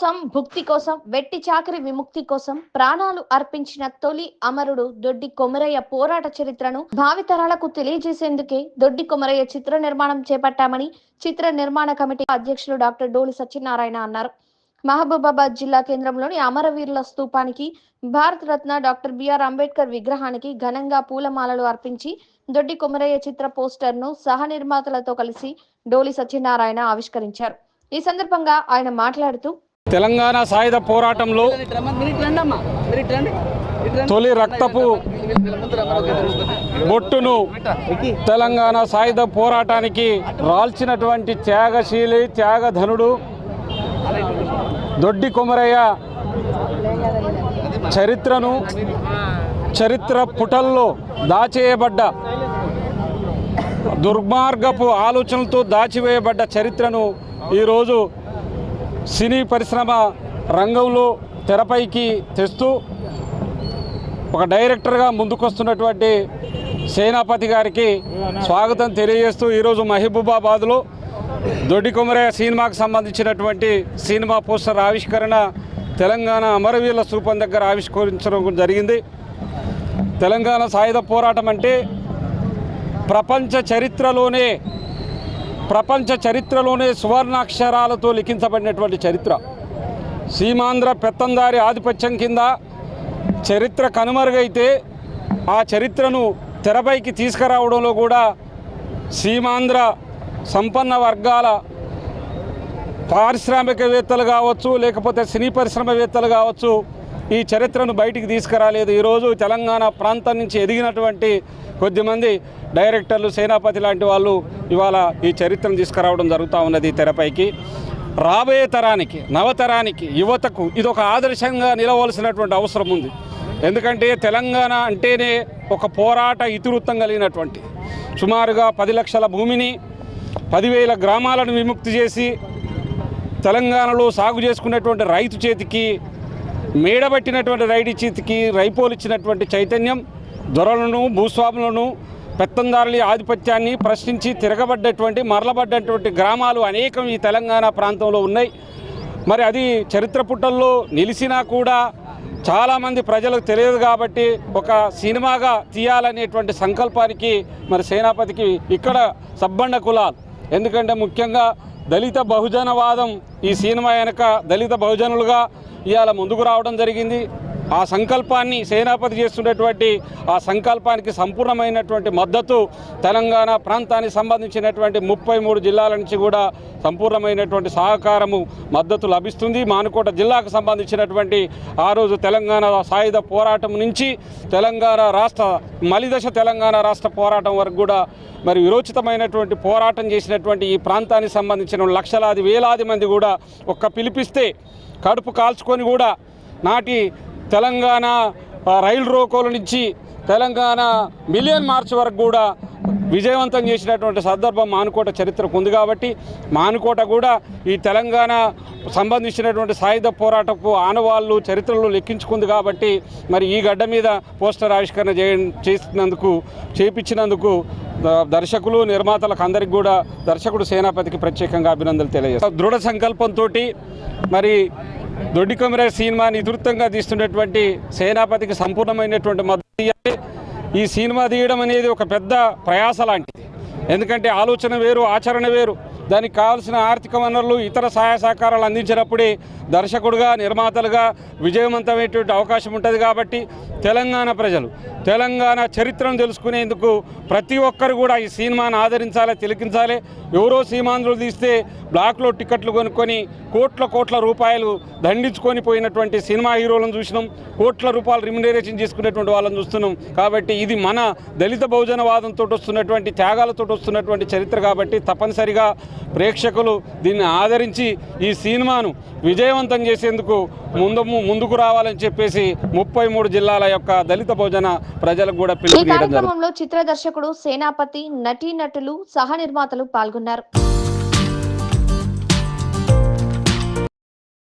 కోసం భుక్తి కోసం వెట్టి చాకరి విముక్తి కోసం ప్రాణాలు అర్పించిన తొలి అమరుడు దొడ్డి కొమరయ్య పోరాట చరిత్రను భావితరాలకు తెలియజేసేందుకే దొడ్డి కొమరయ్య చిత్ర నిర్మాణం చేపట్టామని చిత్ర నిర్మాణ కమిటీ అధ్యక్షులు డాక్టర్ డోలి సత్యనారాయణ అన్నారు. మహబూబాబాద్ జిల్లా కేంద్రంలోని అమరవీరుల స్తూపానికి భారత రత్న డాక్టర్ బిఆర్ అంబేద్కర్ విగ్రహానికి ఘనంగా పూలమాలలు అర్పించి దొడ్డి కొమరయ్య చిత్ర పోస్టర్ను సహ నిర్మాతలతో కలిసి డోలి సత్యనారాయణ ఆవిష్కరించారు. ఈ సందర్భంగా ఆయన మాట్లాడుతూ తెలంగాణ సాయుధ పోరాటంలో తొలి రక్తపు బొట్టును తెలంగాణ సాయుధ పోరాటానికి రాల్చినటువంటి త్యాగశీలి త్యాగధనుడు దొడ్డి కొమరయ్య చరిత్రను చరిత్ర పుటల్లో దాచేయబడ్డ దుర్మార్గపు ఆలోచనలతో దాచివేయబడ్డ చరిత్రను ఈరోజు సినీ పరిశ్రమ రంగంలో తెరపైకి తెస్తూ ఒక డైరెక్టర్గా ముందుకొస్తున్నటువంటి సేనాపతి గారికి స్వాగతం తెలియజేస్తూ ఈరోజు మహబూబాబాద్లో దొడ్డి కుమరయ్య సినిమాకు సంబంధించినటువంటి సినిమా పోస్టర్ ఆవిష్కరణ తెలంగాణ అమరవీరుల స్థూపం దగ్గర ఆవిష్కరించడం జరిగింది. తెలంగాణ సాయుధ పోరాటం అంటే ప్రపంచ చరిత్రలోనే ప్రపంచ చరిత్రలోనే సువర్ణాక్షరాలతో లిఖించబడినటువంటి చరిత్ర. సీమాంధ్ర పెత్తందారి ఆధిపత్యం కింద చరిత్ర కనుమరుగైతే ఆ చరిత్రను తెరపైకి తీసుకురావడంలో కూడా సీమాంధ్ర సంపన్న వర్గాల పారిశ్రామికవేత్తలు కావచ్చు లేకపోతే సినీ పరిశ్రమవేత్తలు కావచ్చు ఈ చరిత్రను బయటికి తీసుకురాలేదు. ఈరోజు తెలంగాణ ప్రాంతం నుంచి ఎదిగినటువంటి కొద్దిమంది డైరెక్టర్లు సేనాపతి లాంటి వాళ్ళు ఇవాళ ఈ చరిత్రను తీసుకురావడం జరుగుతూ ఉన్నది తెరపైకి. రాబోయే తరానికి నవతరానికి యువతకు ఇది ఒక ఆదర్శంగా నిలవలసినటువంటి అవసరం ఉంది. ఎందుకంటే తెలంగాణ అంటేనే ఒక పోరాట ఇతివృత్తం కలిగినటువంటి. సుమారుగా పది లక్షల భూమిని పదివేల గ్రామాలను విముక్తి చేసి తెలంగాణలో సాగు చేసుకున్నటువంటి రైతు చేతికి మేడబట్టినటువంటి రైడి చేతికి రైపోలు ఇచ్చినటువంటి చైతన్యం దొరలను భూస్వాములను పెత్తందారుల ఆధిపత్యాన్ని ప్రశ్నించి తిరగబడ్డటువంటి మరలబడ్డటువంటి గ్రామాలు అనేకం ఈ తెలంగాణ ప్రాంతంలో ఉన్నాయి. మరి అది చరిత్ర పుటల్లో నిలిచినా కూడా చాలామంది ప్రజలకు తెలియదు కాబట్టి ఒక సినిమాగా తీయాలనేటువంటి సంకల్పానికి మరి సేనాపతికి ఇక్కడ సబ్బండ కులాలు. ఎందుకంటే ముఖ్యంగా దళిత బహుజనవాదం ఈ సినిమా వెనక దళిత బహుజనులుగా ఇవాళ ముందుకు రావడం జరిగింది. ఆ సంకల్పాన్ని సేనాపతి చేస్తున్నటువంటి ఆ సంకల్పానికి సంపూర్ణమైనటువంటి మద్దతు తెలంగాణ ప్రాంతానికి సంబంధించినటువంటి ముప్పై మూడు జిల్లాల నుంచి కూడా సంపూర్ణమైనటువంటి సహకారము మద్దతు లభిస్తుంది. మానుకోట జిల్లాకు సంబంధించినటువంటి ఆ రోజు తెలంగాణ సాయుధ పోరాటం నుంచి తెలంగాణ రాష్ట్ర మలిదశ తెలంగాణ రాష్ట్ర పోరాటం వరకు కూడా మరి విరోచితమైనటువంటి పోరాటం చేసినటువంటి ఈ ప్రాంతానికి సంబంధించిన లక్షలాది వేలాది మంది కూడా ఒక్క పిలిపిస్తే కడుపు కాల్చుకొని కూడా నాటి తెలంగాణ రైల్ రైలు రోకోల నుంచి తెలంగాణ మిలియన్ మార్చ్ వరకు కూడా విజయవంతం చేసినటువంటి సందర్భం మానుకోట చరిత్రకు ఉంది కాబట్టి మానుకోట కూడా ఈ తెలంగాణ సంబంధించినటువంటి సాయుధ పోరాటపు ఆనవాళ్ళు చరిత్రలో లెక్కించుకుంది కాబట్టి మరి ఈ గడ్డ మీద పోస్టర్ ఆవిష్కరణ చేయ చేసినందుకు చేపించినందుకు దర్శకులు నిర్మాతలకు అందరికి కూడా దర్శకుడు సేనాపతికి ప్రత్యేకంగా అభినందనలు తెలియజేస్తారు దృఢ సంకల్పంతో మరి దొడ్డి కొమరే సినిమాని ఇదృత్తంగా తీస్తున్నటువంటి సేనాపతికి సంపూర్ణమైనటువంటి మద్దతు ఇవ్వాలి. ఈ సినిమా తీయడం అనేది ఒక పెద్ద ప్రయాస లాంటిది ఎందుకంటే ఆలోచన వేరు ఆచరణ వేరు దానికి కావాల్సిన ఆర్థిక వనరులు ఇతర సహాయ సహకారాలు అందించినప్పుడే దర్శకుడుగా నిర్మాతలుగా విజయవంతమైనటువంటి అవకాశం ఉంటుంది కాబట్టి తెలంగాణ ప్రజలు తెలంగాణ చరిత్రను తెలుసుకునేందుకు ప్రతి ఒక్కరు కూడా ఈ సినిమాను ఆదరించాలి తిలకించాలి. ఎవరో సీమాంధ్రులు తీస్తే బ్లాక్లో టికెట్లు కొనుక్కొని కోట్ల కోట్ల రూపాయలు దండించుకొని పోయినటువంటి సినిమా హీరోలను చూసినాం. కోట్ల రూపాయలు రిమ్యునరేషన్ చేసుకునేటువంటి వాళ్ళని చూస్తున్నాం. కాబట్టి ఇది మన దళిత బహుజనవాదంతో వస్తున్నటువంటి త్యాగాలతో వస్తున్నటువంటి చరిత్ర కాబట్టి తప్పనిసరిగా ప్రేక్షకులు దీన్ని ఆదరించి ఈ సినిమాను విజయవంతం చేసేందుకు ముందు ముందుకు రావాలని చెప్పేసి ముప్పై మూడు జిల్లాల యొక్క దళిత బహుజన ప్రజలకు కూడా జరుగుతుంది కార్యక్రమంలో చిత్ర దర్శకుడు సేనాపతి నటీనటులు సహ నిర్మాతలు పాల్గొన్నారు.